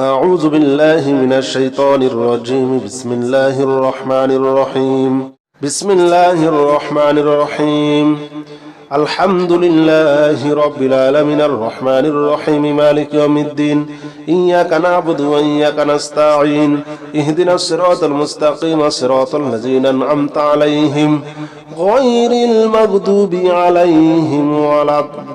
أعوذ بالله من الشيطان الرجيم. بسم الله الرحمن الرحيم. بسم الله الرحمن الرحيم. الحمد لله رب العالمين. الرحمن الرحيم. مالك يوم الدين. إياك نعبد وإياك نستعين. اهدنا الصراط المستقيم. صراط الذين أنعمت عليهم غير المغضوب عليهم ولا الضالين.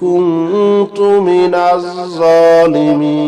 كنت من الظالمين.